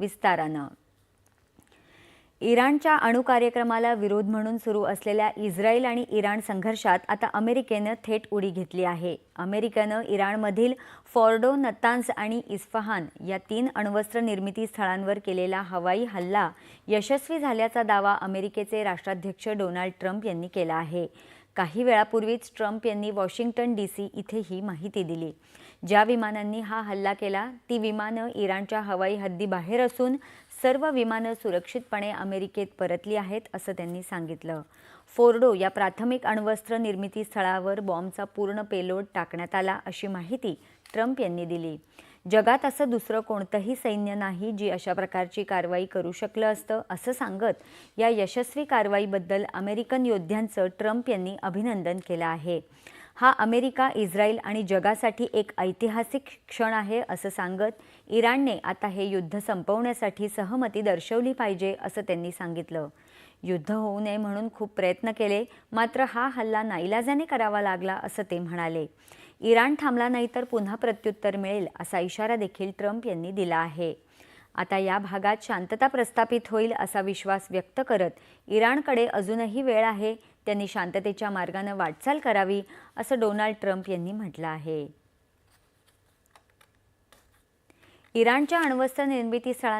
विस्तारानं. इराणच्या अणू कार्यक्रमाला विरोध म्हणून सुरू असलेल्या इस्रायल आणि इराण संघर्षात आता अमेरिकेनं थेट उडी घेतली आहे. अमेरिकेनं इराणमधील फॉर्डो नतान्स आणि इस्फहान या तीन अण्वस्त्र निर्मिती स्थळांवर केलेला हवाई हल्ला यशस्वी झाल्याचा दावा अमेरिकेचे राष्ट्राध्यक्ष डोनाल्ड ट्रम्प यांनी केला आहे. काही वेळापूर्वीच ट्रम्प यांनी वॉशिंग्टन डी सी इथे ही माहिती दिली. ज्या विमानांनी हा हल्ला केला ती विमानं इराणच्या हवाई हद्दीबाहेर असून सर्व विमानं सुरक्षितपणे अमेरिकेत परतली आहेत असं त्यांनी सांगितलं. फोर्डो या प्राथमिक अण्वस्त्र निर्मिती स्थळावर बॉम्बचा पूर्ण पेलोड टाकण्यात आला अशी माहिती ट्रम्प यांनी दिली. जगात असं दुसरं कोणतंही सैन्य नाही जी अशा प्रकारची कारवाई करू शकलं असतं असं सांगत या यशस्वी कारवाईबद्दल अमेरिकन योद्ध्यांचं ट्रम्प यांनी अभिनंदन केलं आहे. हा अमेरिका इस्रायल आणि जगासाठी एक ऐतिहासिक क्षण आहे असं सांगत इराणने आता हे युद्ध संपवण्यासाठी सहमती दर्शवली पाहिजे असं त्यांनी सांगितलं. युद्ध होऊ नये म्हणून खूप प्रयत्न केले मात्र हा हल्ला नाईलाजाने करावा लागला असं ते म्हणाले. इराण थांबला नाही तर पुन्हा प्रत्युत्तर मिळेल असा इशारा देखील ट्रम्प यांनी दिला आहे. आता या भागात शांतता प्रस्थापित होईल असा विश्वास व्यक्त करत इराणकडे अजूनही वेळ आहे त्यांनी शांततेच्या मार्गानं वाटचाल करावी असं डोनाल्ड ट्रम्प यांनी म्हटलं आहे. इराणच्या अण्वस्त्र निर्मिती स्थळा